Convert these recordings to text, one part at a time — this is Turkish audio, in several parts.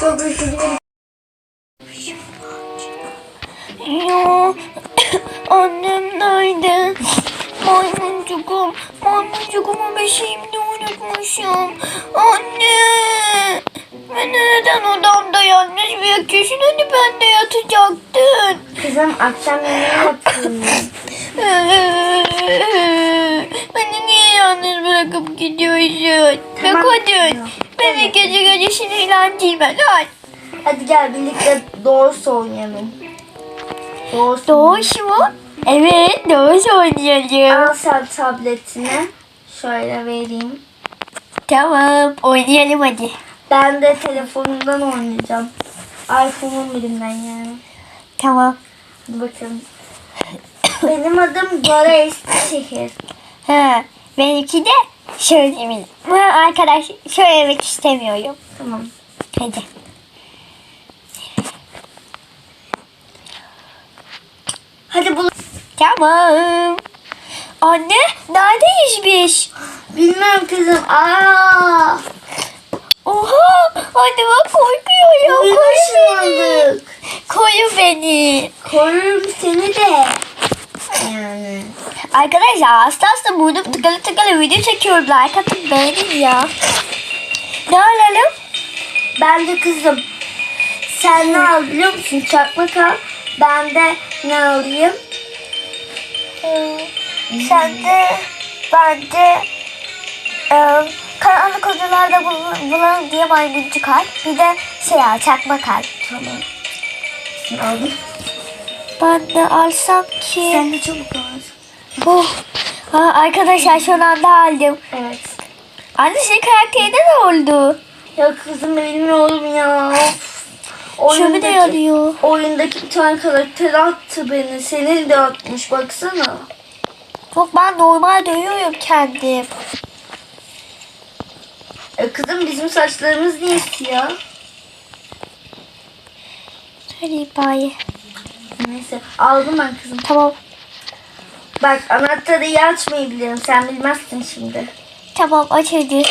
Çok üşüdüm. Ya annem nerede? Maymuncuğum, maymuncuğumu beşiğimde unutmuşum. Anne! Beni neden odamda yalnız bırakıyorsun? Hani ben de yatacaktın. Kızım akşam yemeği yaptım. Beni niye yalnız bırakıp gidiyorsun? Tamam. kadın. Beni gece gece sinirlendirme lan. Hadi gel birlikte doğru oynayalım. Doğru. Doğuş mu? Evet doğuş oynayalım. Al sen tabletini. Şöyle vereyim. Tamam oynayalım hadi. Ben de telefonumdan oynayacağım. iPhone'un birinden yani. Tamam. Bakalım. Benim adım Dora Eskişehir. Ha, benimki de şöyle Bu arkadaş söylemek istemiyorum. Tamam. Hadi. Hadi bul. Tamam. Anne neredeyiz biz? Bilmem kızım. Aa! Oha anne bak korkuyorum. Oyun Koru beni. Koru beni. Korurum seni de. Yani. Arkadaşlar hasta hasta burnum tıkalı tıkalı video çekiyorum. Like atıp beğenin ya. Ne alalım? Ben de kızım. Sen ne al biliyor musun? Çakmak al. Ben de ne alayım? Sen de ben de e, karanlık odalarda bulun, bulun diye maymuncuk al. Bir de şey al çakmak al. Tamam. Şunu aldım. Ben de alsam ki. Sen de çabuk al. Oh. Ha, arkadaşlar şu anda aldım. Evet. Anne senin karakterinde ne oldu? Ya kızım bilmiyorum ya. Şöyle de alıyor. oyundaki bir tane karakter attı beni. Seni de atmış baksana. Yok ben normal dövüyorum kendim. E kızım bizim saçlarımız niye siyah? Hadi bari. Neyse aldım ben kızım. Tamam. Bak anahtarı iyi açmayı biliyorum. Sen bilmezsin şimdi. Tamam aç hadi.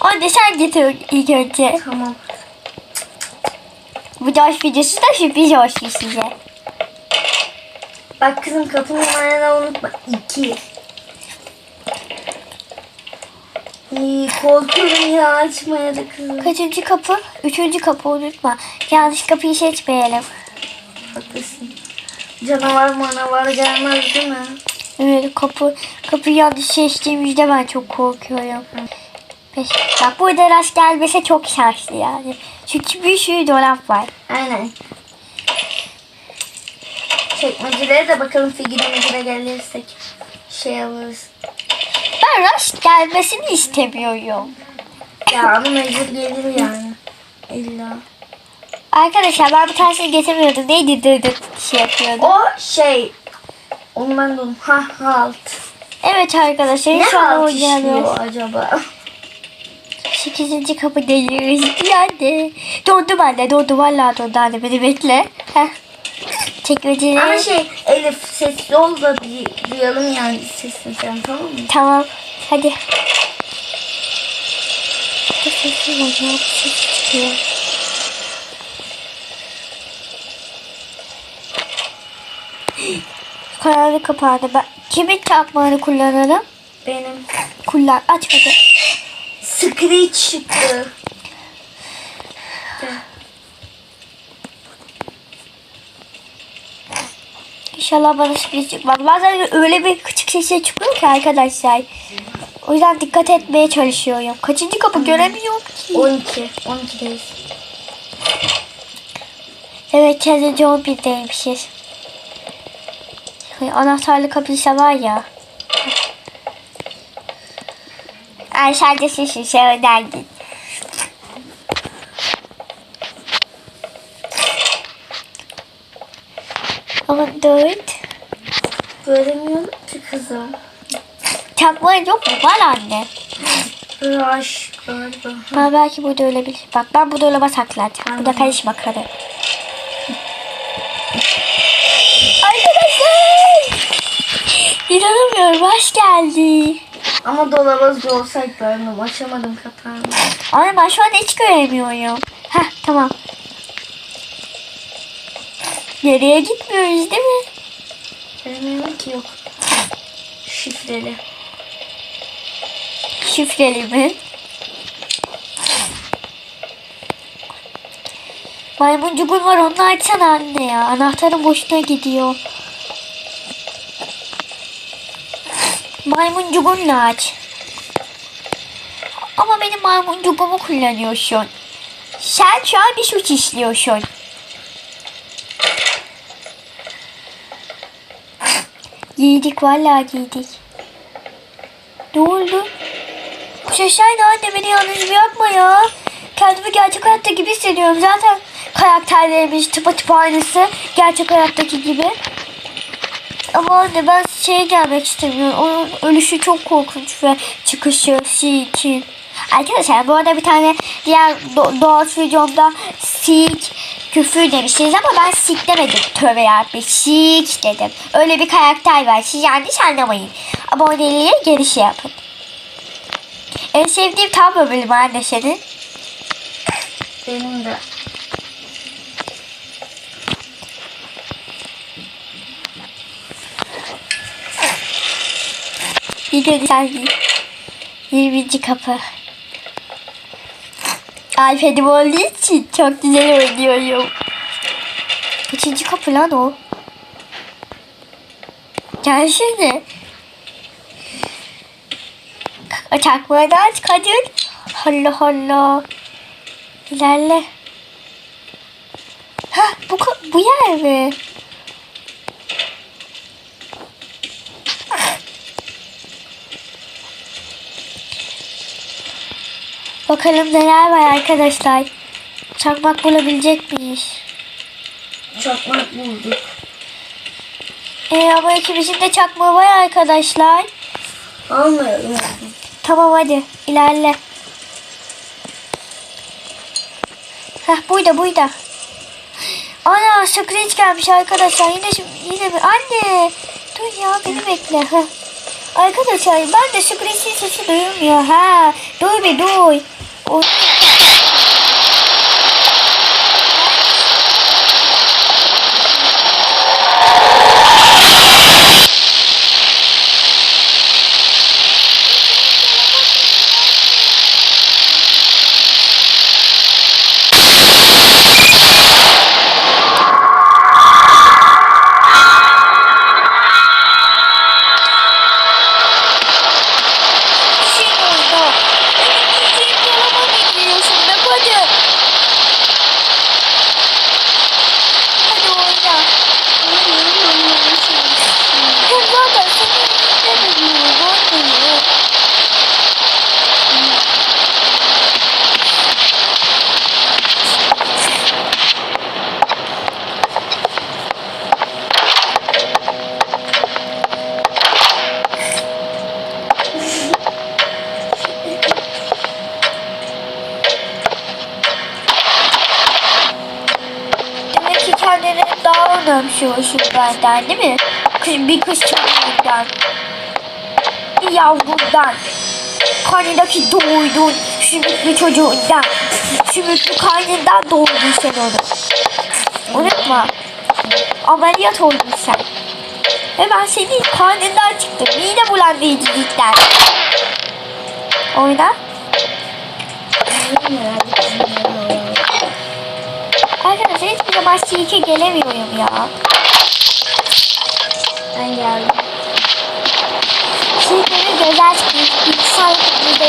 Anne sen getir ilk önce. Tamam. Bu ders videosu da sürpriz olsun size. Bak kızım kapı numaranı unutma. İki. İyi, korkuyorum ya açmaya da kızım. Kaçıncı kapı? Üçüncü kapı unutma. Yanlış kapıyı seçmeyelim. Canavar manavar gelmez değil mi? Evet kapı kapıyı yanlış seçtiğimizde ben çok korkuyorum. Beş. Bak burada rast gelmese çok şanslı yani. Çünkü bir sürü dolap var. Aynen. Çekmecelere de bakalım figürümüze gelirsek şey alırız. Ben rast gelmesini istemiyorum. Ya ama mecbur gelir yani. İlla. Arkadaşlar ben bir tanesini getirmiyordum. Neydi dırdık şey yapıyordum. O şey. Onu ben de. Ha halt. Evet arkadaşlar Ne halt işliyor acaba? Sekizinci kapı deliyoruz yani. Dondu ben de dondu valla dondu anne beni bekle. Heh. Çekmeceleri. Ama şey Elif sesli ol da duy- duyalım yani sesini sen tamam mı? Tamam. Hadi. Çok sesli ol ya. bir Ses çıkıyor. Kararlı kapandı. Ben kimin çakmağını kullanalım? Benim Kullan. Aç hadi. Screech çıktı. İnşallah bana sürpriz çıkmaz. Bazen öyle bir küçük sesler çıkıyor ki arkadaşlar. O yüzden dikkat etmeye çalışıyorum. Kaçıncı kapı göremiyorum ki. 12. 12'deyiz. Evet kendince 11'deymişiz. Ay, Anahtarlı kapıysa var ya. Ay sadece şişi şey önden git. Ama dört. Göremiyorum ki kızım. Çakmağın yok mu? Var anne. Rush galiba. Ha, belki burada ölebilir. Bak ben bu dolaba saklayacağım. Bu da karışma karı. Arkadaşlar! İnanamıyorum. Hoş geldi. Ama dolaba olsaydı ben açamadım kapağını. Anne ben şu an hiç göremiyorum. Heh tamam. Nereye gitmiyoruz değil mi? Bilmiyorum ki yok. Şifreli. Şifreli mi? Maymuncuğun var onu açsana anne ya. Anahtarın boşuna gidiyor. Maymuncuğunla aç. Ama benim maymuncuğumu kullanıyorsun. Sen şu an bir suç işliyorsun. Giydik vallahi giydik. Ne oldu? Bu ne anne beni yalnız bırakma ya. Kendimi gerçek hayatta gibi hissediyorum. Zaten karakterlerimiz tıpa aynısı. Gerçek hayattaki gibi. Ama ben şeye gelmek istemiyorum. Onun ölüşü çok korkunç ve çıkışı, Seek'in. Arkadaşlar bu arada bir tane diğer do- Doğaç videomda Seek küfür demiştiniz ama ben Seek demedim. Tövbe yarabbim. Seek dedim. Öyle bir karakter var. Siz yanlış anlamayın. Aboneliğe geri şey yapın. En sevdiğim tam bölüm anne senin. Benim de. Bir de sen giy. 20. kapı. iPad'im olduğu için çok güzel oynuyorum. Kaçıncı kapı lan o? Gel şimdi. Çakmağı da aç Kadir. Allah Allah. İlerle. Hah bu, bu yer mi? Bakalım neler var arkadaşlar. Çakmak bulabilecek miyiz? Çakmak bulduk. Ee, ama ikimizin de çakmağı var arkadaşlar. Almayalım. Tamam hadi ilerle. Heh buydu buydu. Ana Screech gelmiş arkadaşlar. Yine şimdi yine bir anne. Dur ya beni bekle. Heh. Arkadaşlar ben de Screech'in sesi duyulmuyor. Ha. Dur bir dur. O... Şey oldu. Benim çiçeğim yoluma gidiyorsun be Kadir. Hadi oyna. Hem zaten senin yüzünden ölüyorum. Oynuyor. Demek ki kendini önemsiyorsun benden değil mi? Bir kız çocuğundan. Bir yavrundan. Karnındaki doğurdun sümüklü çocuğundan. Sümüklü karnından doğurdun sen onu. Unutma. Ameliyat oldun sen. Ve ben senin karnından çıktım. Mide bulandırıcılıktan. Oyna. Arkadaşlar hiçbir zaman Silke gelemiyorum ya. Ben geldim. Silke'nin güzel çıkmış. Bilgisayar kutluğunda